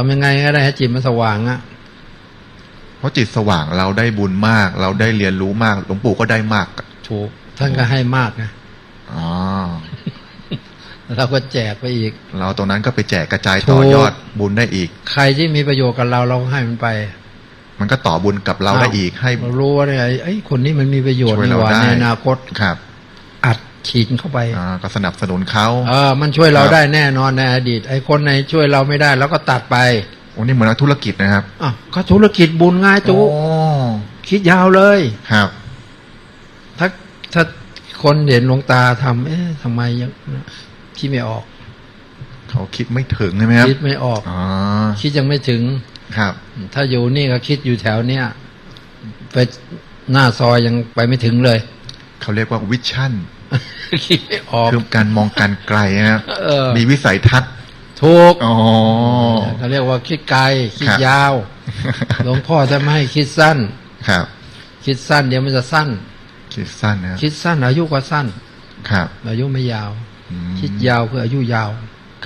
ทำยังไงก็ได้ให้จิตมันสว่างอะเพราะจิตสว่างเราได้บุญมาก เราได้เรียนรู้มากหลวงปู่ก็ได้มากถูกท่านก็ให้มากนะอ๋อเราก็แจกไปอีก เราตรงนั้นก็ไปแจกกระจายต่อยอดบุญได้อีก ใครที่มีประโยชน์กับเราเราก็ให้มันไป มันก็ต่อบุญกับเราได้อีกให้เรารู้ว่าเนี่ยไอ้ยคนนี้มันมีประโยชน์ช่วยนี่เราหว่าได้ในอนาคตครับอัด ฉีดเข้าไปอ่าก็สนับสนุนเขาเออมันช่วยเราครับได้แน่นอนในอดีต ไอ้คนไหนช่วยเราไม่ได้เราก็ตัดไปโอ้นี่เหมือนนักธุรกิจนะครับอะก็ธุรกิจบุญง่ายจุโอ้คิดยาวเลย ครับ ถ้าถ้าคนเห็นหลวงตาทำเอ๊ะทำไมยังคิดไม่ออก เขาคิดไม่ถึงใช่ไหมครับคิดไม่ออก อ๋อคิดยังไม่ถึง ครับ ถ้าอยู่นี่ก็คิดอยู่แถวเนี้ยไปหน้าซอยยังไปไม่ถึงเลย เขาเรียกว่าวิชั่น คิดไม่ออกคือการมองการไกลนะครับเออมีวิสัยทัศน์ถูกอ๋อเขาเรียกว่าคิดไกล คิดครับยาวหลวงพ่อจะไม่ให้คิดสั้นครับ คิดสั้นเดี๋ยวมันจะสั้น คิดสั้นนะครับคิดสั้น อายุก็สั้น ครับ อายุไม่ยาวอืมคิดยาวคืออายุยาว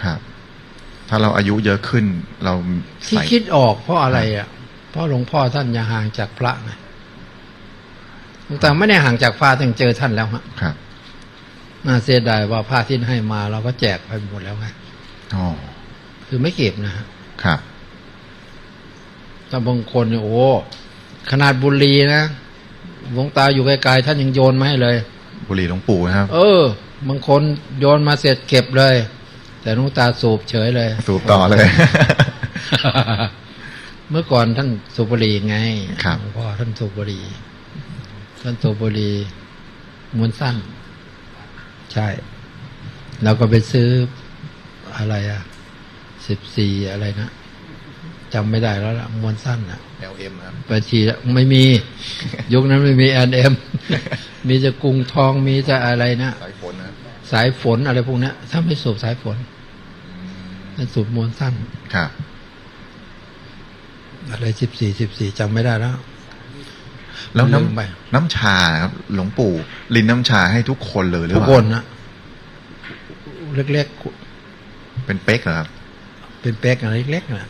ครับ ถ้าเราอายุเยอะขึ้น เราที่ใส่คิดออกเพราะอะไรอะ เพราะหลวงพ่อท่านอย่าห่างจากพระไงหลวงตาไม่ได้ห่างจากพระตั้งเจอท่านแล้วฮะครับ น่าเสียดายว่าผ้าที่ให้มา เราก็แจกไปหมดแล้วไงอ๋อคือไม่เก็บนะฮะครับแต่บางคนเนี่ยโอ้ขนาดบุหรีนะหลวงตาอยู่ไกลๆท่านยังโยนมาให้เลย บุหรี่หลวงปู่นะครับ เออ บางคนโยนมาเสร็จเก็บเลย แต่หลวงตาสูบเฉยเลย สูบต่อเลย เมื่อก่อนท่านสูบบุหรี่ไงครับหลวงพ่อท่านสูบบุหรี่ท่านสูบบุหรี่ม้วนสั้น ใช่ เราก็ไปซื้ออะไรอะสิบสี่อะไรนะจำไม่ได้แล้วล่ะม้วนสั้นอะ LM ครับบัญชีไม่มี ยุคนั้นไม่มีแอนเอ็มมีแต่กรุงทองมีแต่อะไรนะสายฝนนะครับสายฝนอะไรพวกเนี้ยถ้าไม่สูบสายฝนนั่นสูบมวนสั้นครับอะไรสิบสี่สิบสี่จำไม่ได้แล้ว แล้วลืมไปน้ำน้ำชาครับ หลวงปู่ลินน้ำชาให้ทุกคนเลยหรือทุกเปคล่านนะเล็กเป็นเป๊กเหรอครับๆเป็นแป๊กอะไรเล็กๆนะ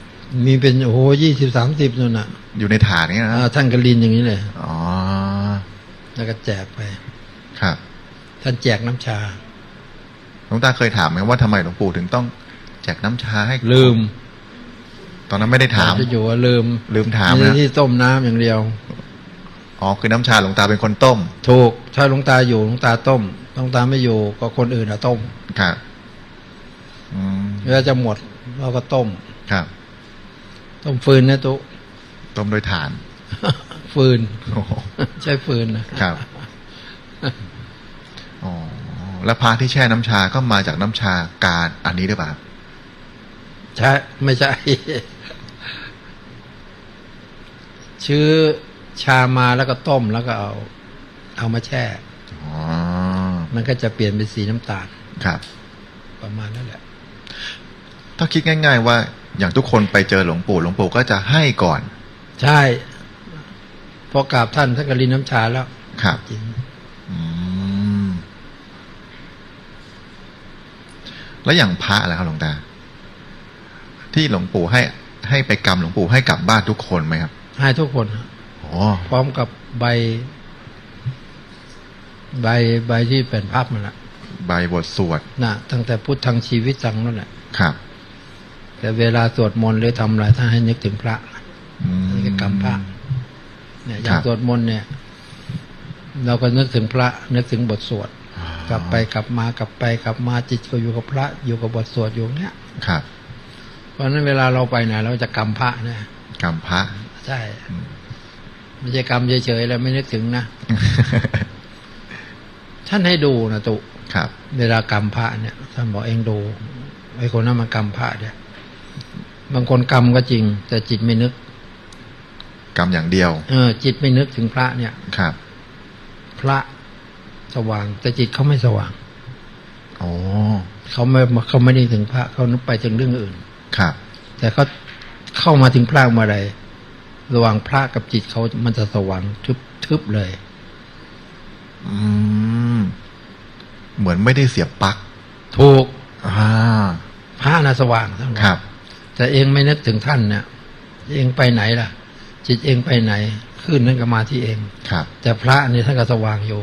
มีเป็นโอ้โหยี่สิบสามสิบนู่นน่ะ อยู่ในถาดนี้นะอ่าท่านกลินอย่างนี้เลยอ๋อแล้วก็แจกไป ครับ ท่านแจกน้ำชาหลวงตาเคยถามไหมว่าทำไมหลวงปู่ถึงต้องแจกน้ำชาให้ลืม ตอนนั้นไม่ได้ถามจะอยู่ว่าลืม ลืมถามมีนะที่ต้มน้ำอย่างเดียว อ๋อคือน้ำชาหลวงตาเป็นคนต้ม ถูกถ้าหลวงตาอยู่หลวงตาต้มหลวงตาไม่อยู่ก็คนอื่นอะต้มครับอืมเวลาจะหมดเราก็ต้มครับ ต้มฟืนนะตุต้มโดยถ่าน ฟืนโอ้โหใช้ฟืนนะครับอ๋อแล้วพระที่แช่น้ำชาก็มาจากน้ำชาการอันนี้หรือเปล่าครับใช่ไม่ใช่ ชื้อ ชามาแล้วก็ต้มแล้วก็เอา เอามาแช่อ๋อมันก็จะเปลี่ยนเป็นสีน้ำตาลครับ ประมาณนั้นแหละ ถ้าคิดง่าย ๆ ว่าอย่างทุกคนไปเจอหลวงปู่หลวงปู่ก็จะให้ก่อน ใช่พอกราบท่านท่านก็รินน้ำชาแล้ว ครับจริงอืมแล้วอย่างพระล่ะครับหลวงตา ที่หลวงปู่ให้ให้ไปกรรมหลวงปู่ให้กลับบ้านทุกคนไหมครับ ให้ทุกคนฮะอ๋อ พร้อมกับใบ ใบใบที่เป็นภาพมันแหละใบบทสวดนะตั้งแต่พุทธังชีวิตจังนั่นแหละครับ แต่เวลาสวดมนต์หรือทำอะไรถ้าให้นึกถึงพระอืมนี่ก็กรรมพระเนี่ยอย่างครับสวดมนต์เนี่ย เราก็นึกถึงพระ นึกถึงบทสวดอ๋อกลับไปกลับมากลับไปกลับมาจิตก็อยู่กับพระ อยู่กับบทสวดอยู่เนี่ยครับ เพราะฉะนั้นเวลาเราไปไหนเราจะกรรมพระนะกรรมพระใช่ ไม่ใช่กรรมเฉยๆแล้วไม่นึกถึงนะ ท่านให้ดูนะตุครับ เวลากรรมพระเนี่ย ท่านบอกเองดูไอ้คนนั้นมันกรรมพระเนี่ยบางคนกรรมก็จริง แต่จิตไม่นึก กรรมอย่างเดียว เออ จิตไม่นึกถึงพระเนี่ยครับ พระสว่าง แต่จิตเขาไม่สว่างโอ้เขาไม่เขาไม่ได้ถึงพระเขานึกไปถึงเรื่องอื่น ครับ แต่เขาเข้ามาถึงพระเมื่อไร ระหว่างพระกับจิตเขามันจะสว่างทึบทึบเลย อืม เหมือนไม่ได้เสียบปลั๊กถูกอ่าพระน่ะสว่างทั้งหมดครับ แต่เองไม่นึกถึงท่านเนี่ย เองไปไหนล่ะ จิตเองไปไหนขึ้นนั่นก็มาที่เองครับ แต่พระนี่ท่านก็สว่างอยู่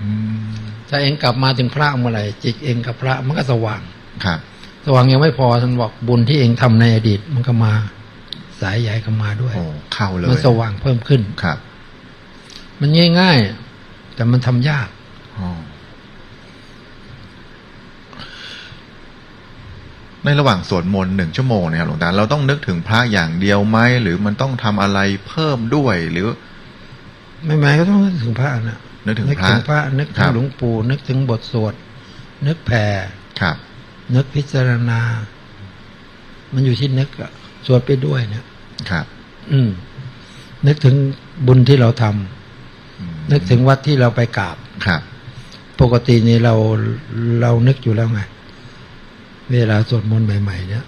อืมถ้าเองกลับมาถึงพระเมื่อไหร่จิตเองกับพระมันก็สว่างครับ สว่างยังไม่พอท่านบอกบุญที่เองทำในอดีตมันก็มา สายใหญ่ก็มาด้วยโอ้เข้าเลยมันสว่างเพิ่มขึ้นครับ มันง่ายๆแต่มันทำยากอ๋อในระหว่างสวดมนต์หนึ่งชั่วโมงเนี่ยครับหลวงตาเราต้องนึกถึงพระอย่างเดียวไหมหรือมันต้องทำอะไรเพิ่มด้วย หรือ ไม่หมายก็ต้องนึกถึงพระนะนึกถึงนึกพระถึงพระนึกครัถึงบหลวงปู่นึกถึงบทสวด นึกแผ่ครับ นึกพิจารณา มันอยู่ที่นึกอะ สวดไปด้วยเนี่ยครับ อืม นึกถึงบุญที่เราทำอืมนึกถึงวัดที่เราไปกราบครับ ปกตินี่เราเรานึกอยู่แล้วไงเวลาสวดมนต์ใหม่ ๆ เนี่ย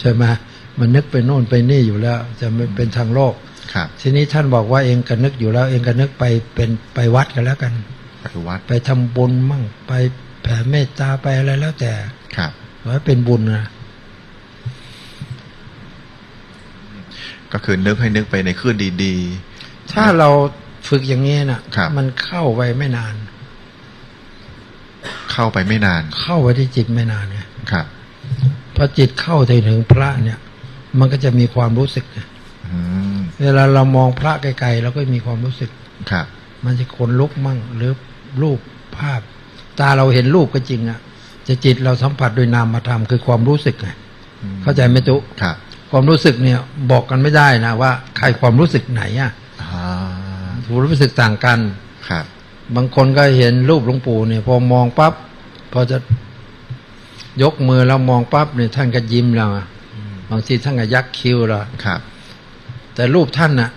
ใช่ไหมมันนึกไปโน่นไปนี่อยู่แล้ว จะไม่เป็นทางโลกครับ ทีนี้ท่านบอกว่าเองก็นึกอยู่แล้ว เองก็นึกไปเป็นไปวัดกันแล้วกันไปวัดไปทำบุญมั่งไปแผ่เมตตาไปอะไรแล้วแต่ ครับขอให้เป็นบุญนะ ก็คือนึกให้นึกไปในคลื่นดีถ้าเราฝึกอย่างนี้นะครับมันเข้าไปไม่นานๆเข้าไปไม่นาน เข้าไปที่จิตไม่นานไงครับพอจิตเข้าถึงพระเนี่ย มันก็จะมีความรู้สึกไงอืมเวลาเรามองพระไกลๆเราก็มีความรู้สึกครับ มันจะขนลุกมั่งหรือรูปภาพ ตาเราเห็นรูปก็จริงอะจะจิตเราสัมผัสโดยนามธรรมคือความรู้สึกไงอืมเข้าใจไหมจุครับ ความรู้สึกเนี่ยบอกกันไม่ได้นะว่า ใครความรู้สึกไหนอะอ่าความรู้สึกต่างกันครับ บางคนก็เห็นรูปหลวงปู่เนี่ยพอมองปั๊บพอจะยกมือแล้วมองปั๊บเนี่ยท่านก็ยิ้มแล้วอะบางทีท่านก็ยักคิ้วแล้วครับ แต่รูปท่านน่ะ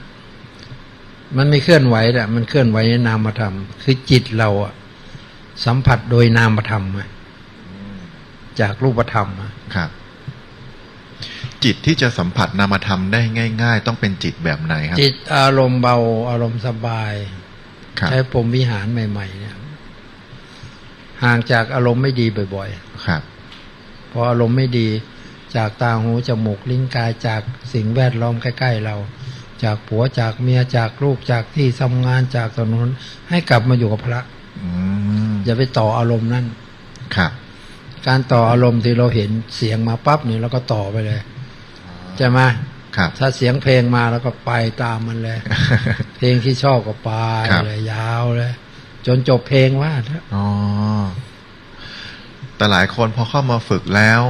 มันไม่เคลื่อนไหวแหละมันเคลื่อนไหวในนามธรรม คือจิตเราอะสัมผัสโดยนามธรรมไงจากรูปธรรมอะครับ จิตที่จะสัมผัสนามธรรมได้ง่าย ๆ ต้องเป็นจิตแบบไหนครับ จิตอารมณ์เบาอารมณ์สบายครับใช้พรหมวิหารใหม่ ๆ เนี่ย ห่างจากอารมณ์ไม่ดีบ่อยครับๆพออารมณ์ไม่ดีจากตาหูจมูกลิ้นกายจากสิ่งแวดล้อมใกล้ ๆ เรา จากผัวจากเมียจากลูกจากที่ทำงานจากถนนให้กลับมาอยู่กับพระอืมอย่าไปต่ออารมณ์นั่นครับ การต่ออารมณ์ที่เราเห็นเสียงมาปั๊บเนี่ยเราก็ต่อไปเลย ใช่ไหมครับ ถ้าเสียงเพลงมาแล้วก็ไปตามมันเลย เพลงที่ชอบก็ไปครับเลยยาวเลย จนจบเพลงว่าเถอะอ๋อแต่หลายคนพอเข้ามาฝึกแล้ว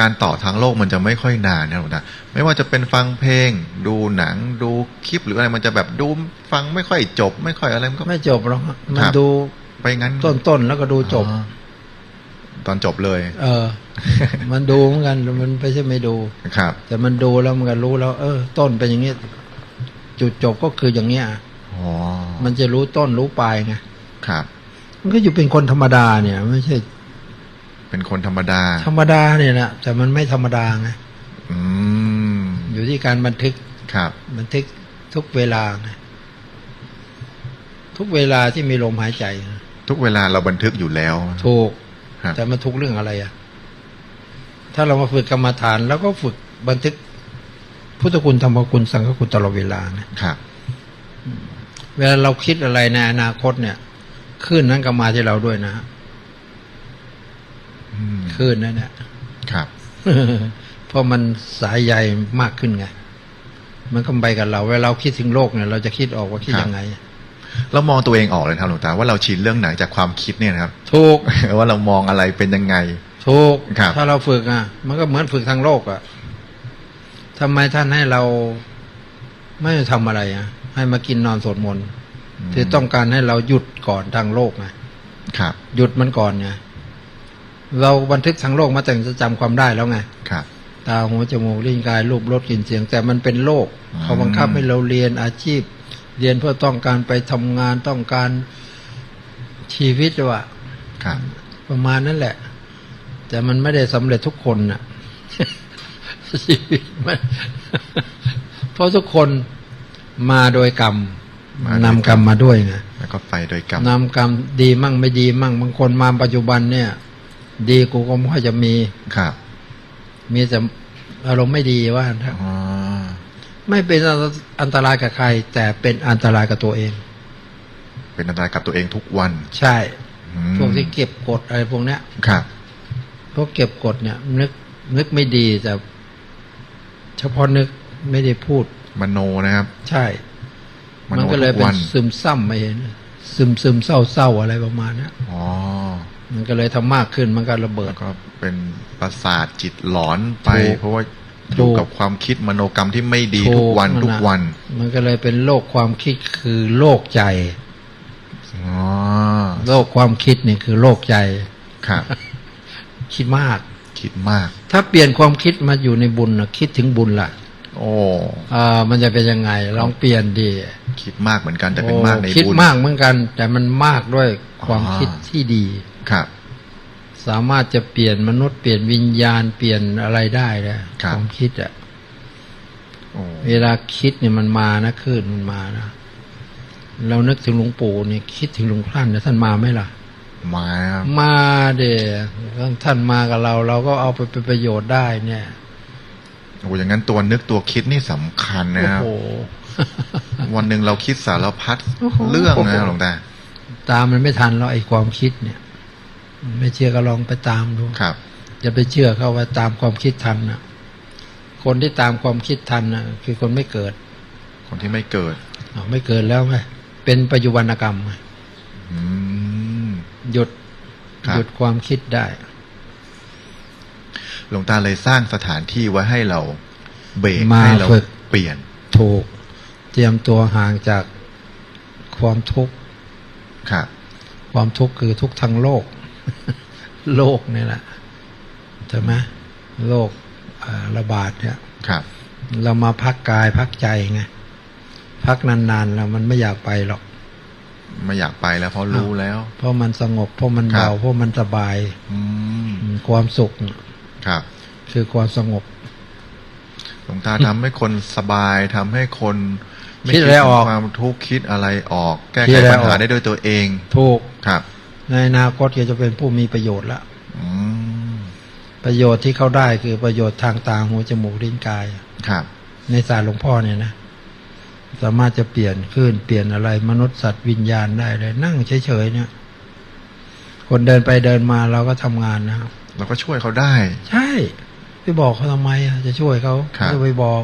การต่อทางโลกมันจะไม่ค่อยนานนะหลวงตาไม่ว่าจะเป็นฟังเพลง ดูหนังดูคลิปหรืออะไรมันจะแบบดูฟังไม่ค่อยจบ ไม่ค่อยอะไรมันก็ไม่จบหรอกฮะมัคนรับดูไปงั้นต้นๆแล้วก็ดูจบอ๋อ ตอนจบเลย เออ มันดูเหมือนกันมันไม่ใช่ไม่ดูครับ แต่มันดูแล้วมันก็รู้แล้ว เออ ต้นเป็นอย่างนี้จุดจบก็คืออย่างเนี้ยอ๋อมันจะรู้ต้นรู้ปลายไงครับ มันก็อยู่เป็นคนธรรมดาเนี่ย ไม่ใช่ เป็นคนธรรมดา ธรรมดาเนี่ยนะแต่มันไม่ธรรมดาไงอืมอยู่ที่การบันทึกครับ บันทึกทุกเวลาไงทุกเวลาที่มีลมหายใจนะทุกเวลาเราบันทึกอยู่แล้ว ถูกครับ แต่มันทุกเรื่องอะไรอะถ้าเรามาฝึกกรรมฐานแล้วก็ฝึกบันทึกพุทธคุณธรรมคุณสังฆคุณตลอดเวลานะครับเวลาเราคิดอะไรในอนาคตเนี่ยขึ้นนั้นก็มาที่เราด้วยนะฮะอืมขึ้นนั่นแหละครับเพราะมันสายใยมากขึ้นไง มันก็ไปกับเรา เวลาเราคิดถึงโลกเนี่ย เราจะคิดออกว่าคิดครับยังไง เรามองตัวเองออกเลยนะครับหลวงตาว่าเราชินเรื่องไหนจากความคิดเนี่ยนะครับถูกว่าเรามองอะไรเป็นยังไงถูกครับถ้าเราฝึกอะ มันก็เหมือนฝึกทางโลกอะทำไมท่านให้เราไม่ทำอะไรอะ ให้มากินนอนสวดมนต์คือต้องการให้เราหยุดก่อนทางโลกไงครับ หยุดมันก่อนไงเราบันทึกทางโลกมาแต่จะจำความได้แล้วไงครับตาหูจมูกลิ้นกายรูปรสกลิ่นเสียง แต่มันเป็นโลกอืมเขาบังคับให้เราเรียนอาชีพ เรียนเพื่อต้องการไปทำงานต้องการชีวิตว่ะครับประมาณนั้นแหละ แต่มันไม่ได้สำเร็จทุกคนน่ะชีวิตมันเพราะทุกคนมาโดยกรรมมาโดยกรรมนำกรรมมาด้วยไงแล้วก็ไปโดยกรรมนำกรรมดีมั่งไม่ดีมั่งบางคนมาปัจจุบันเนี่ย ดีกูก็ไม่ค่อยจะมีครับ มีแต่อารมณ์ไม่ดีว่าถ้าอ๋อ ไม่เป็นอันตรายกับใคร แต่เป็นอันตรายกับตัวเอง เป็นอันตรายกับตัวเองทุกวัน ใช่อืมพวกที่เก็บกดอะไรพวกเนี้ยครับพวกเก็บกดเนี่ย นึกนึกไม่ดีแต่ เฉพาะนึกไม่ได้พูดมโนนะครับ ใช่มมันโนก็เลยทุกเป็นวันซึมซ้ำไปเห็นซึมซึมเศร้าเศร้าๆอะไรประมาณเนี้ยอ๋อ มันก็เลยทำมากขึ้นมันก็ระเบิแล้ดวก็เป็นประสาทจิตหลอนไปถูกเพราะว่า อถูยู่กกับความคิดมโนกรรมที่ไม่ดีถูทุกวันะทุกวัน มันก็เลยเป็นโรคความคิดคือโรคใจอ๋อโรคความคิดเนี่ยคือโรคใจครับคิดมาก คิดมาก ถ้าเปลี่ยนความคิดมาอยู่ในบุญนะคิดถึงบุญล่ะ โอ้อ่ามันจะเป็นยังไงลองเปลี่ยนดีคิดมากเหมือนกันแต่เป็นโอ้มากในคิดบุญมากเหมือนกัน แต่มันมากด้วยความอ่าคิดที่ดีครับ สามารถจะเปลี่ยนมนุษย์เปลี่ยนวิญญาณเปลี่ยนอะไรได้เลยความคิดอะโอ้เวลาคิดเนี่ยมันมานะคลื่นมันมานะเรานึกถึงหลวงปู่เนี่ยคิดถึงหลวงพ่านเนี่ยท่านมาไหมล่ะ มาครับมาเด้ท่านมากับเรา เราก็เอาไปเป็นประโยชน์ได้เนี่ยโอ้อย่างนั้นตัวนึกตัวคิดนี่สำคัญนะครับโอ้โหวันหนึ่งเราคิดสารพัดโอ้โหเรื่องนะหลวงตาตามมันไม่ทันเราไอ้ความคิดเนี่ย ไม่เชื่อก็ลองไปตามดูครับอย่าไปเชื่อเขาว่าตามความคิดทันนะคนที่ตามความคิดทันนะคือคนไม่เกิด คนที่ไม่เกิดอ้าวไม่เกิดแล้วไงเป็นปัจจุบันกรรมไงอืมหยุดครับหยุดความคิดได้หลวงตาเลยสร้างสถานที่ไว้ให้เราเบรกมาให้เราฝึกเปลี่ยนถูกเตรียมตัวห่างจากความทุกข์ครับความทุกข์คือทุกข์ทางโลก โลกนี่แหละใช่ไหมโลกเอ่อระบาดเนี่ยครับ เรามาพักกายพักใจไงพักนานๆแล้วมันไม่อยากไปหรอก ไม่อยากไปแล้วเพราะรู้แล้ว เพราะมันสงบเพราะมันครับเบาเพราะมันสบาย อืมอืมความสุขน่ะครับ คือความสงบหลวงตาทำให้คนสบายทำให้คนไม่คิดอะไรออกถึงความทุกข์คิดอะไรออก แก้คิไขดอะไรปัญหาออกได้ด้วยตัวเองถูกครับ ในอนาคตก็จะเป็นผู้มีประโยชน์ละอืมประโยชน์ที่เขาได้คือประโยชน์ทางตาหูจมูกลิ้นกาย ครับ ในศาสตร์หลวงพ่อเนี่ยนะ สามารถจะเปลี่ยนขึ้นเปลี่ยนอะไร มนุษย์สัตว์วิญญาณได้เลย นั่งเฉยๆเนี่ย คนเดินไปเดินมาเราก็ทำงานนะครับเราก็ช่วยเขาได้ ใช่ไปบอกเขาทำไมอะจะช่วยเขาครับจะไปบอก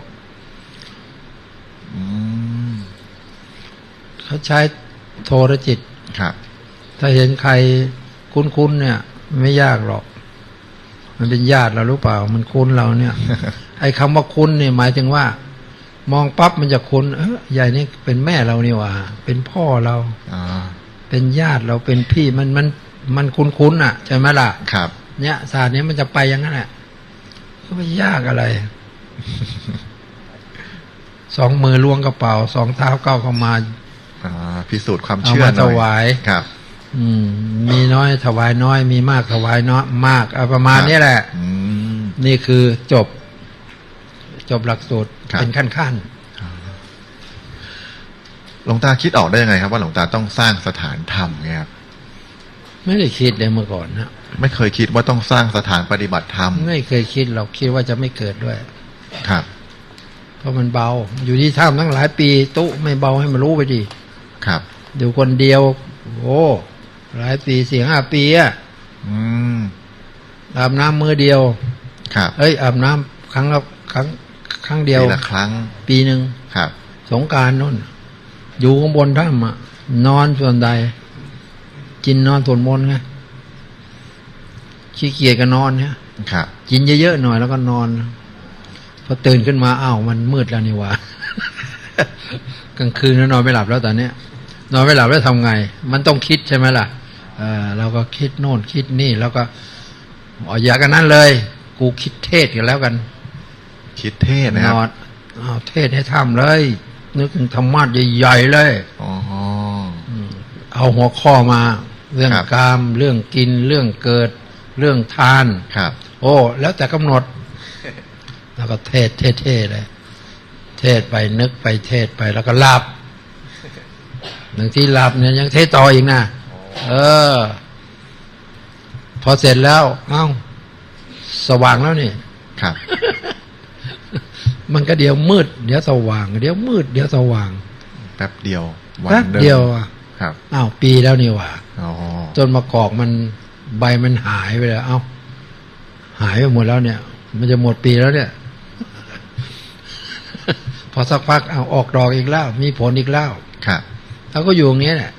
อืมเขาใช้โทรจิตครับ ถ้าเห็นใครคุ้นๆเนี่ย ไม่ยากหรอก มันเป็นญาติเรารู้เปล่า มันคุ้นเราเนี่ย ไอ้คำว่าคุ้นเนี่ยหมายถึงว่า มองปั๊บมันจะคุ้น เออใหญ่นี่เป็นแม่เรานี่หว่า เป็นพ่อเราอ่าเป็นญาติเราเป็นพี่มันมันมันคุ้นๆอะใช่ไหมล่ะ ครับ เนี่ยศาสตร์นี้มันจะไปอย่างนั้นแหละก็ไม่ยากอะไรสองมือล้วงกระเป๋า สองเท้าก้าวเข้ามาอ่าพิสูจน์ความเอาเชื่อมาหน่อยถวายครับอื มมีน้อยถวายน้อย มีมากถวายน้อยมากเอาประมาณนี้แหละอืมนี่คือจบ จบหลักสูตรครับเป็นขั้นขั้นหลวงตาคิดออกได้ยังไง ครับว่าหลวงตาต้องสร้างสถานธรรมเนี่ยครับๆไม่ได้คิดเลยเมื่อก่อนนะไม่เคยคิดว่าต้องสร้างสถานปฏิบัติธรรม ไม่เคยคิดเราคิดว่าจะไม่เกิดด้วย ครับ เพราะมันเบา อยู่ที่ถ้ำตั้งหลายปี ตุไม่เบาให้มันรู้ไปดิครับอยู่คนเดียว โอ้ หลายปีสี่ห้าปีอะอืมอาบน้ำมือเดียว ครับเอ้ยอาบน้ำครั้งละครั้งครั้งเดียวปีละครั้ง ปีหนึ่งครับ สงกรารนู่น อยู่ข้างบนถ้ำอะนอนส่วนใด กินนอนส่วนมนต์ไงขี้เกียจก็นอนเนี่ยครับ กินเยอะๆหน่อยแล้วก็นอนพอตื่นขึ้นมาอ้าวมันมืดแล้วนี่หวะกลางคืนแล้วนอนไม่หลับแล้วตอนเนี้ยนอนไม่หลับแล้วทำไง มันต้องคิดใช่ไหมล่ะ เออเราก็คิดโน่นคิดนี่แล้วก็อ๋ออย่ากันนั้นเลย กูคิดเทศกันแล้วกัน คิดเทศนะครับนอนอ้าวเทศให้ทำเลย นึกถึงธรรมะใหญ่ๆเลยอ๋อมเอาหัวข้อมา เรื่องครับกามเรื่องกินเรื่องเกิด เรื่องทานครับ โอ้ แล้วแต่กำหนด แล้วก็เทศเทศเทศเลย เทศไปนึกไปเทศไปแล้วก็หลับหนึ่งที่หลับเนี่ยยังเทศต่ออีกนะ เออ พอเสร็จแล้ว เอ้า สว่างแล้วนี่ ครับ มันก็เดี๋ยวมืด เดี๋ยวสว่าง เดี๋ยวมืด เดี๋ยวสว่าง แป๊บเดียว วันแป๊บหนึ่งเดียวอะครับอ้าวปีแล้วนี่หว่าอ๋อจนมากอกมันใบมันหายไปแล้ว เอ้า หายไปหมดแล้วเนี่ย มันจะหมดปีแล้วเนี่ย พอสักพักเอาออกดอกอีกแล้ว มีผลอีกแล้วครับแล้วก็อยู่อย่างนี้แหละ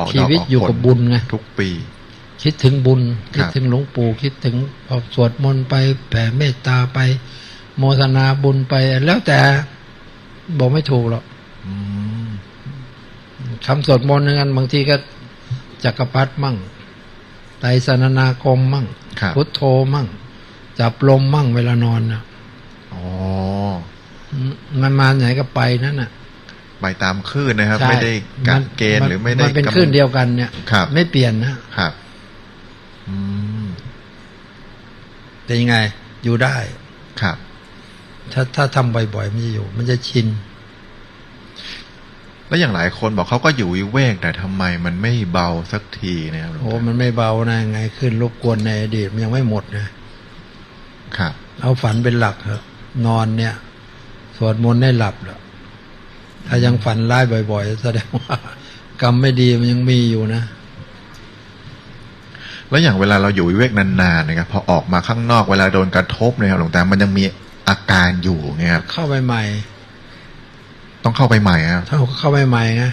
อ๋อออกดชีอกวิตออกอยู่ผลกับบุญไงทุกปี คิดถึงบุญครับคิดถึงหลวงปู่คิดถึงพอสวดมนต์ไปแผ่เมตตาไป โมทนาบุญไป แล้วแต่บอกไม่ถูกหรอกอืมคำสวดมนต์นั้นบางทีก็จักรพรรดิมั่งไตรสนนาคมมั่งครับพุทโธมั่ง จับลมมั่งเวลานอนนะอ๋อมันมาไหนก็ไปนั่นน่ะ ไปตามคลื่นนะครับใช่ไม่ได้กัมัดเกณฑ์หรือไม่ได้มันเป็นกำหดคลื่นเดียวกันเนี่ยครับไม่เปลี่ยนนะครับ อืมแต่ยังไง อยู่ได้ครับ ถ้าถ้าทำบ่อยๆมันจะอยู่ มันจะชินแล้วอย่างหลายคนบอกเขาก็อยู่วิเวกแต่ทำไมมันไม่เบาสักทีเนะครับหลวงโอ้ตามันไม่เบานะไงขึ้นรบกวนในอดีตมันยังไม่หมดนะครับ เอาฝันเป็นหลักเถอะนอนเนี่ยสวดมนต์ได้หลับเหรอ ถ้ายังฝันร้ายบ่อย ๆ แสดงว่ากรรมไม่ดีมันยังมีอยู่นะ แล้วอย่างเวลาเราอยู่วิเวกนานๆนะครับพอออกมาข้างนอกเวลาโดนกระทบเนี่ยครับหลวงตามันยังมีอาการอยู่ไงครับเข้าไปใหม่ ต้องเข้าไปใหม่ครับถ้าเข้าไปใหม่ไง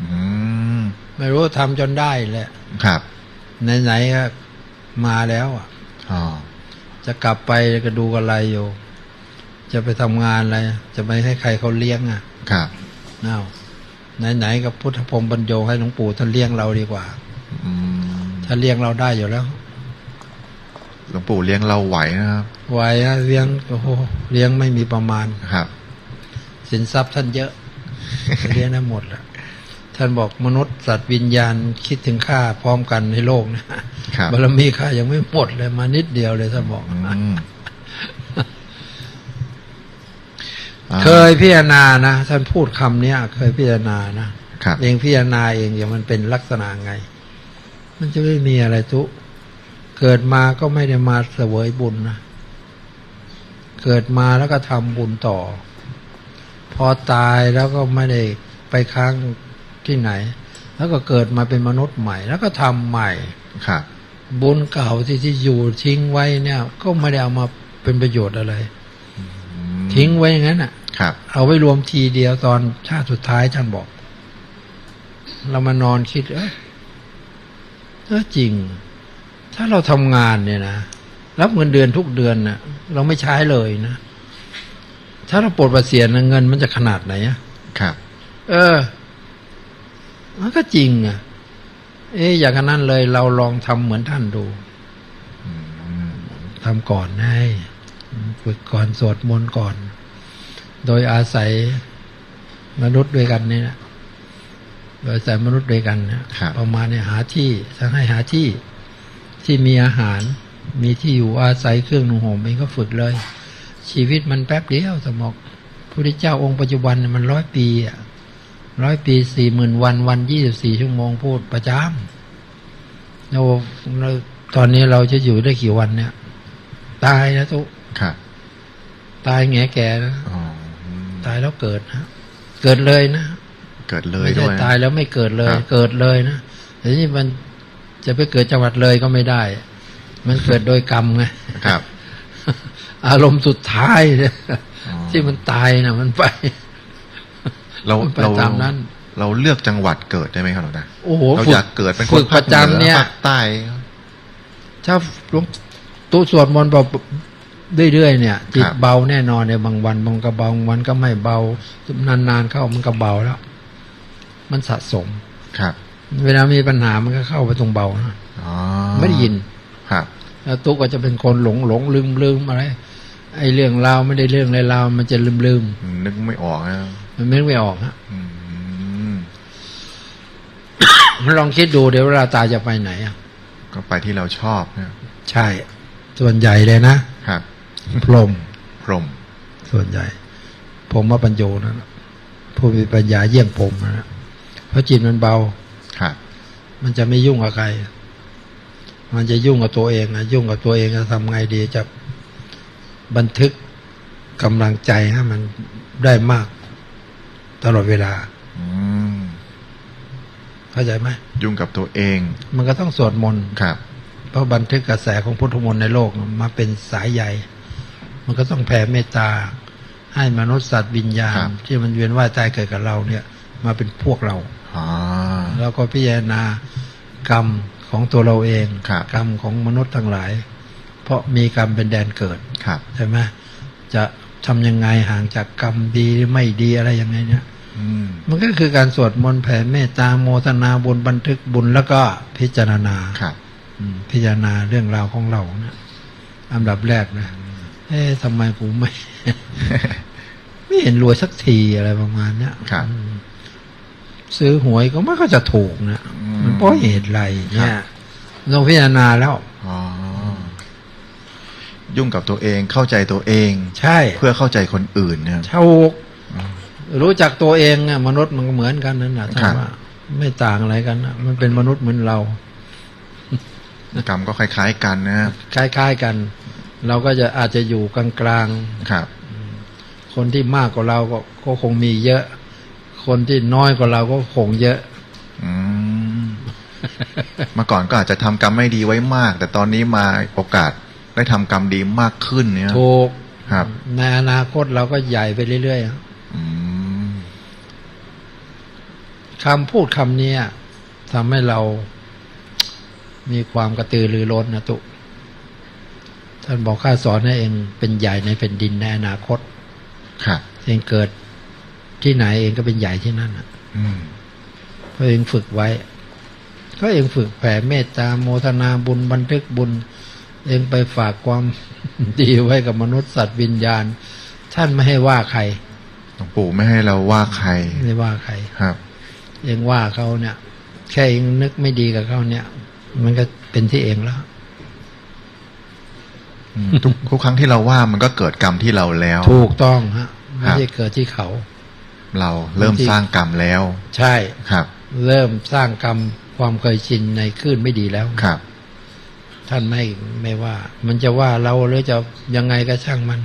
อืมไม่รู้ทำจนได้แหละครับไหนๆก็มาแล้วอะอ๋อจะกลับไปก็ดูอะไรอยู่ จะไปทำงานอะไร จะไปให้ใครเขาเลี้ยงอะ ครับน้าวไหนๆกับพุทธพรหมบรรโยให้หลวงปู่ท่านเลี้ยงเราดีกว่าอืมถ้าเลี้ยงเราได้อยู่แล้ว หลวงปู่เลี้ยงเราไหวนะครับ ไหวนะเลี้ยงโอ้โหเลี้ยงไม่มีประมาณครับ สินทรัพย์ท่านเยอะเลี้ยงได้หมดแหละท่านบอกมนุษย์สัตว์วิญญาณคิดถึงข้าพร้อมกันในโลกนะครับบารมีข้ายังไม่หมดเลยมานิดเดียวเลยท่านบอก อืมอ่า เคยพิจารณานะท่านพูดคำเนี้ยเคยพิจารณานะครับเองพิจารณาเองอย่างมันเป็นลักษณะไง มันจะไม่มีอะไรทุกเกิดมาก็ไม่ได้มาเสวยบุญนะเกิดมาแล้วก็ทำบุญต่อ พอตายแล้วก็ไม่ได้ไปค้างที่ไหน แล้วก็เกิดมาเป็นมนุษย์ใหม่ แล้วก็ทำใหม่ครับบุญเก่าที่ที่อยู่ทิ้งไว้เนี่ย ก็ไม่ได้เอามาเป็นประโยชน์อะไรอืม ทิ้งไว้อย่างนั้นอะ ครับ เอาไว้รวมทีเดียวตอนชาติสุดท้ายท่านบอก เรามานอนคิด เอ้ยเออจริง ถ้าเราทำงานเนี่ยนะรับเงินเดือนทุกเดือนนะ่ะ เราไม่ใช้เลยนะ ถ้าเราปลดประเสียนเงินมันจะขนาดไหนอะครับ เออ มันก็จริงอะ เอ๊ะอย่างนั้นเลย เราลองทำเหมือนท่านดูอืมทำก่อนให้ ฝึกก่อนสวดมนต์ก่อน โดยอาศัยมนุษย์ด้วยกันนี่นะโดยอาศัยมนุษย์ด้วยกันนะครับประมาณเนี่ยหาที่ท่านให้หาที่ที่มีอาหาร มีที่อยู่อาศัยเครื่องนุ่งห่มเองก็ฝึกเลย ชีวิตมันแป๊บเดียวสมอกพระพุทธเจ้าองค์ปัจจุบันเนี่ยมันร้อยปีอะร้อยปีสี่หมื่นวันวันยี่สิบสี่ชั่วโมงพูดประจำแล้วแล้วตอนนี้เราจะอยู่ได้กี่วันเนี่ย ตายนะทุก ครับตายแง่แก่นะอ๋ออืมตายแล้วเกิดนะเกิดเลยนะเกิดเลยไม่ด้ใช่วยตายแล้วไม่เกิดเลยครับเกิดเลยนะแต่นี่มันจะไปเกิดจังหวัดเลยก็ไม่ได้ มันเกิดโดยกรรมไงครับ อารมณ์สุดท้ายเนี่ยอ๋อที่มันตายนะมันไป เรามันไปเราตามนั้น เราเลือกจังหวัดเกิดได้ไหมครับหลวงตาโอ้โหเราฝึอยากเกิดเป็นคฝึนกประจำเนี่ยภาคใต้ถ้าหลวงตู้สวดมนต์แบบ เรื่อยๆเนี่ย จิตเบาแน่นอนในบางวันบางก็เบางวันก็ไม่เบานานๆเข้ามันก็เบาแล้ว มันสะสมครับ เวลามีปัญหามันก็เข้าไปตรงเบานะอ๋อไม่ได้ยินครับ แล้วตุ๊กก็จะเป็นคนหลงหลงลืมลืมอะไรไอ้เรื่องราวไม่ได้เรื่องอะไรราวมันจะลืมลืมนึกไม่ออกนะมันไม่ไม่ออกฮะอืมลองคิดดูเดี๋ยวเวลาตายจะไปไหนอะก็ไปที่เราชอบนะใช่ ส่วนใหญ่เลยนะครับ พรหมพรหมส่วนใหญ่ผมว่าปัญโยนั่นน่ะผู้มีปัญญาเยี่ยงผมนะเพราะจิตมันเบาครับมันจะไม่ยุ่งกับใคร มันจะยุ่งกับตัวเองนะยุ่งกับตัวเองจะทำไงดีจะบันทึกกำลังใจให้มันได้มาก ตลอดเวลาอืมเข้าใจไหมยุ่งกับตัวเอง มันก็ต้องสวดมนต์ครับ เพราะบันทึกกระแสของพุทธมนต์ในโลกมาเป็นสายใย มันก็ต้องแผ่เมตตา ให้มนุษย์สัตว์วิญญาณครับที่มันเวียนว่ายตายเกิดกับเราเนี่ย มาเป็นพวกเราอ๋อแล้วก็พิจารณากรรมของตัวเราเองครับกรรมของมนุษย์ทั้งหลาย เพราะมีกรรมเป็นแดนเกิดครับใช่ไหมจะทำยังไงห่างจากกรรมดีหรือไม่ดีอะไรยังไงเนี่ยอืมมันก็คือการสวดมนต์แผ่เมตตาโมทนาบุญบันทึกบุญแล้วก็พิจารณาครับอืมพิจารณาเรื่องราวของเรานะอันดับแรกนะ เอ๊ะทำไมผมไม่ ไม่เห็นรวยสักทีอะไรประมาณเนี้ยครับอืมซื้อหวยก็ไม่ก็จะถูกนะอืมมันเพราะเหตุไรเนี่คยรับต้องพิจารณาแล้วอ๋อยุ่งกับตัวเองเข้าใจตัวเอง ใช่ เพื่อเข้าใจคนอื่นนะครับถูกรู้จักตัวเองอะมนุษย์มันก็เหมือนกันนั่นแหละครับว่าไม่ต่างอะไรกันนะมันเป็นมนุษย์เหมือนเรา กรรมก็คล้าย ๆ กันนะครับคล้าย ๆ กัน เราก็จะอาจจะอยู่กลางๆครับ คนที่มากกว่าเราก็ก็คงมีเยอะ คนที่น้อยกว่าเราก็คงเยอะอืมเมื่อก่อนก็อาจจะทำกรรมไม่ดีไว้มาก แต่ตอนนี้มาโอกาสได้ทำกรรมดีมากขึ้นเนี่ยถูกครับ ในอนาคตเราก็ใหญ่ไปเรื่อยอืมๆคำพูดคำเนี้ยทำให้เรามีความกระตือรือร้นนะตุ ท่านบอกข้าสอนให้เองเป็นใหญ่ในแผ่นดินในอนาคตครับเองเกิดที่ไหนเองก็เป็นใหญ่ที่นั่นน่ะอืมเพราะเองฝึกไว้ ก็เองฝึกแผ่เมตตาโมทนาบุญบันทึกบุญ เองไปฝากความดีไว้กับมนุษย์สัตว์วิญญาณ ท่านไม่ให้ว่าใครหลวงปู่ไม่ให้เราว่าใครไม่ว่าใครครับ เองว่าเขาเนี่ย แค่เองนึกไม่ดีกับเขาเนี่ย มันก็เป็นที่เองแล้วอืม ทุกทุกครั้งที่เราว่ามันก็เกิดกรรมที่เราแล้ว ถูกต้องฮะไม่ครับใช่เกิดที่เขา เราเริ่มสร้างกรรมแล้ว ใช่ครับ เริ่มสร้างกรรมความเคยชินในคลื่นไม่ดีแล้วครับ ท่านไม่ไม่ว่า มันจะว่าเราหรือจะยังไงก็ช่างมัน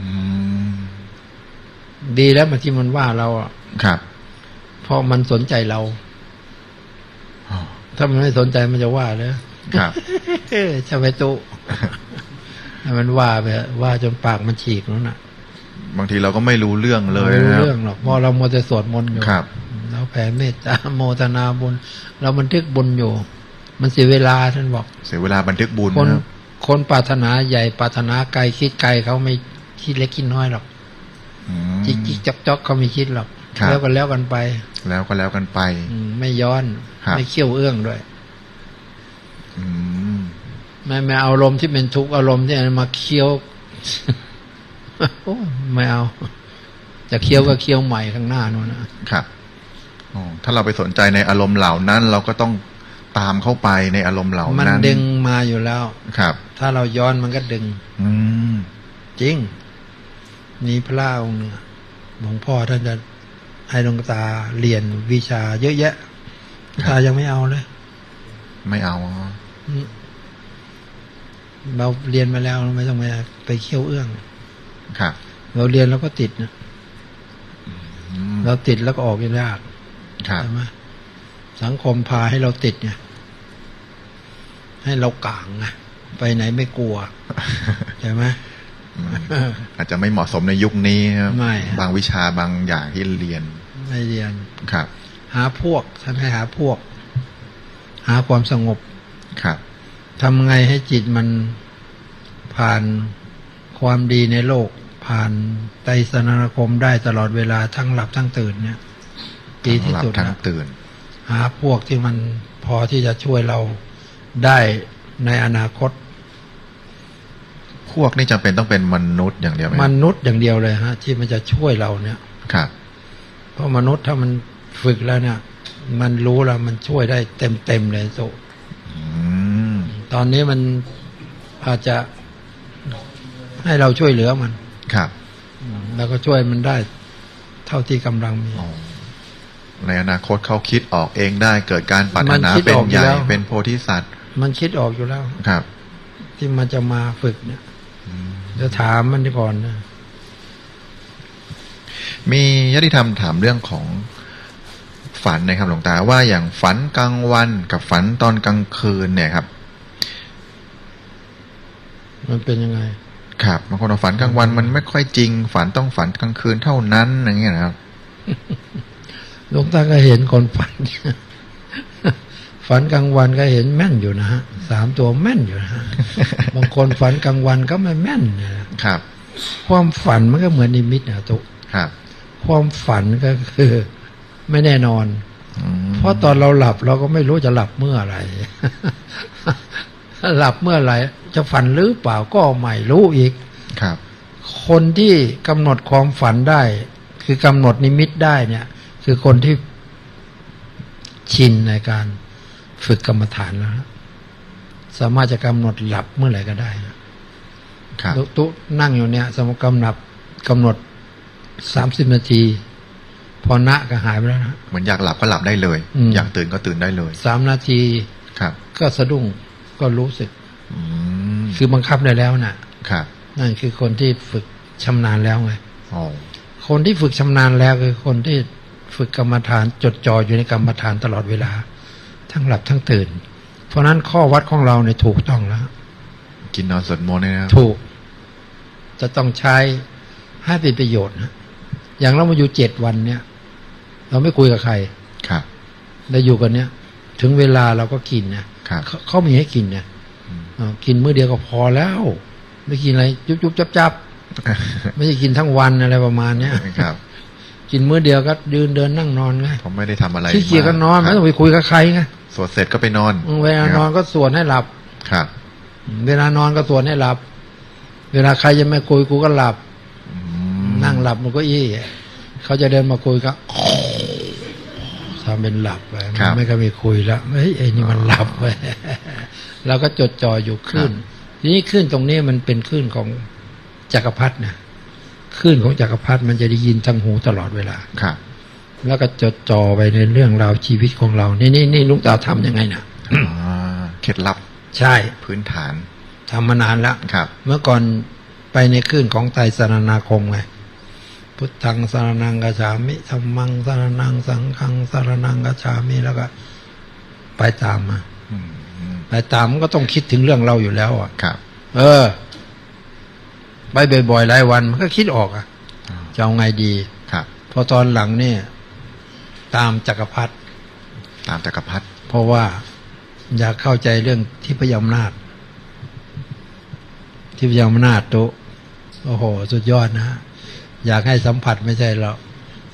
อืมดีแล้วมันที่มันว่าเราอะครับ เพราะมันสนใจเราอ๋อถ้ามันไม่สนใจมันจะว่าเลยครับใช่ไหมตุให้ มันว่าไปว่าจนปากมันฉีกแล้วน่ะ บางทีเราก็ไม่รู้เรื่องเลยไม่รู้นะครับเรื่องหรอกเพราะเราโมวแต่สวดมนต์อยู่ครับเราแผ่เมตตาโมทนาบุญ เราบันทึกบุญอยู่ มันเสียเวลาท่านบอก เสียเวลาบันทึกบุญคนนะครับคนปรารถนาใหญ่ปรารถนาไกลคิดไกลเขาไม่คิดเล็กคิดน้อยหรอกอืมจิกจิกจอกจอกเขาไม่คิดหรอกครับแล้วกันแล้วกันไป แล้วก็แล้วกันไปอืมไม่ย้อนครับไม่เขี้ยวเอื้องด้วย อืม ไม่ไม่เอาอารมณ์ที่เป็นทุกข์อารมณ์ที่มาเคี้ยวโอ้ไม่เอาจะเคี้ยวก็เคี้ยวใหม่ข้างหน้านู่นนะครับอ๋อถ้าเราไปสนใจในอารมณ์เหล่านั้น เราก็ต้องตามเข้าไปในอารมณ์เหล่ามันนั้นดึงมาอยู่แล้วครับ ถ้าเราย้อนมันก็ดึง อืมจริงมีพระองค์หนึ่งอะหลวงพ่อท่านจะให้หลวงตาเรียนวิชาเยอะแยะหลวงตายังไม่เอาเลย ไม่เอาอืม เราเรียนมาแล้วไม่ต้องไปไปเคี้ยวเอื้องครับเราเรียนแล้วก็ติดนะอืมเราติดแล้วก็ออกยากครับใช่ไหมสังคมพาให้เราติดไงให้เรากลางไงไปไหนไม่กลัวใช่ไหมอืมอาจจะไม่เหมาะสมในยุคนี้ครับไม่บางวิชาบางอย่างที่เรียนไม่เรียนครับ หาพวกท่านให้หาพวก หาความสงบครับ ทำไงให้จิตมันผ่านความดีในโลก ผ่านไตรสนานคมได้ตลอดเวลาทั้งหลับทั้งตื่นเนี่ยดีที่ทั้งหลับสุดทั้งนะตื่น หาพวกที่มันพอที่จะช่วยเราได้ในอนาคต พวกนี่จำเป็นต้องเป็นมนุษย์อย่างเดียวไหมมนุษย์อย่างเดียวเลยฮะ ที่มันจะช่วยเราเนี่ยครับเพราะมนุษย์ถ้ามันฝึกแล้วเนี่ย มันรู้แล้วมันช่วยได้เต็มเต็มๆเลยโซอืม ตอนนี้มันอาจจะให้เราช่วยเหลือมัน ครับ แล้วก็ช่วยมันได้เท่าที่กำลังมีอ๋อในอนาคตเขาคิดออกเองได้เกิดการปรารถมันนาคิดเป็นออกอยู่ใหญ่แล้วเป็นโพธิสัตว์ มันคิดออกอยู่แล้วครับ ที่มันจะมาฝึกเนี่ยอืมจะถามมันก่อนนะมียติธรรมถามเรื่องของฝันนะครับหลวงตาว่าอย่างฝันกลางวันกับฝันตอนกลางคืนเนี่ยครับ มันเป็นยังไง ครับบางคนบอกฝันกลางวันมันไม่ค่อยจริง ฝันต้องฝันกลางคืนเท่านั้นอย่างเงี้ยนะครับหลวงตาก็เห็นคนฝัน ฝันกลางวันก็เห็นแม่นอยู่นะฮะสามตัวแม่นอยู่นะฮะบางคนฝันกลางวันก็ไม่แม่นนะครับ ความฝันมันก็เหมือนนิมิตนะตุครับ ความฝันก็คือ ไม่แน่นอนอืมเพราะตอนเราหลับเราก็ไม่รู้จะหลับเมื่อไหร่หลับเมื่อไหร่ จะฝันหรือเปล่าก็ไม่รู้อีกครับ คนที่กำหนดความฝันได้ คือกำหนดนิมิตได้เนี่ย คือคนที่ชินในการฝึกกรรมฐานแล้วนะสามารถจะกำหนดหลับเมื่อไหร่ก็ได้นะครับตุตุนั่งอยู่เนี่ย สมมติกำหนดกำหนดสามสิบนาที พอนะก็หายไปแล้วนะเหมือนอยากหลับก็หลับได้เลยอืมอยากตื่นก็ตื่นได้เลยสามนาทีครับ ก็สะดุ้งก็รู้สึกอืม คือบังคับได้แล้วน่ะ ครับ นั่นคือคนที่ฝึกชำนาญแล้วไงอ๋อคนที่ฝึกชำนาญแล้วคือคนที่ฝึกกรรมฐานจดจ่ออยู่ในกรรมฐานตลอดเวลา ทั้งหลับทั้งตื่น เพราะฉะนั้นข้อวัดของเราเนี่ยถูกต้องแล้ว กินนอนสวดมนต์เนี่ยนะครับถูก จะต้องใช้ให้เป็นประโยชน์นะอย่างเรามาอยู่เจ็ดวันเนี่ย เราไม่คุยกับใคร ครับเราอยู่กันเนี่ย ถึงเวลาเราก็กินนะครับเขาเขามีให้กินเนี่ยอืมอ่า กินมื้อเดียวก็พอแล้ว ไม่กินอะไรจุบจุบจับจับไม่ใช่กินทั้งวันอะไรประมาณเนี้ยครับ กินมื้อเดียวก็ยืนเดินนั่งนอนไงผมไม่ได้ทำอะไรขี้เกียจก็นอนคไม่รับต้องไปคุยกับใครไงสวดเสร็จก็ไปนอนเวลานอนก็สวดให้หลับครับ เวลานอนก็สวดให้หลับ เวลาใครจะไม่คุยกูก็หลับอืมนั่งหลับมันก็อี้เขาจะเดินมาคุยก็ทำเป็นหลับไปมันไม่ก็มีคุยแล้วเฮ้ยไอ้นี่มันหลับไป เราก็จดจ่ออยู่คลื่นทีนี้คลื่นตรงนี้มันเป็นคลื่นของจักรพรรดินะคลื่นของจักรพรรดิมันจะได้ยินทางหูตลอดเวลาครับ แล้วก็จดจ่อไปในเรื่องราวชีวิตของเรา นี่นี่นี่ลุงตาทำยังไงนะอ่าเคล็ดลับใช่พื้นฐานทำมานานแล้วครับ เมื่อก่อนไปในคลื่นของไตรสรณาคมไงพุทธังสารนังกัจฉามิธรรมังสารนังสังฆังสารนังกัจฉามิแล้วก็ ไปตามมา อืมไปตามมันก็ต้องคิดถึงเรื่องเราอยู่แล้วอะครับ เออ ไปบ่อยๆหลายวัน มันก็คิดออกอะจะเอาไงดีครับพอตอนหลังเนี่ย ตามจักรพรรดิตามจักรพรรดิเพราะว่าอยากเข้าใจเรื่องที่พยอำนาจที่พยอำนาจโตะโอ้โห สุดยอดนะฮะอยากให้สัมผัสไม่ใช่หรอก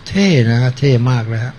เท่นะฮะเท่มากเลยฮะ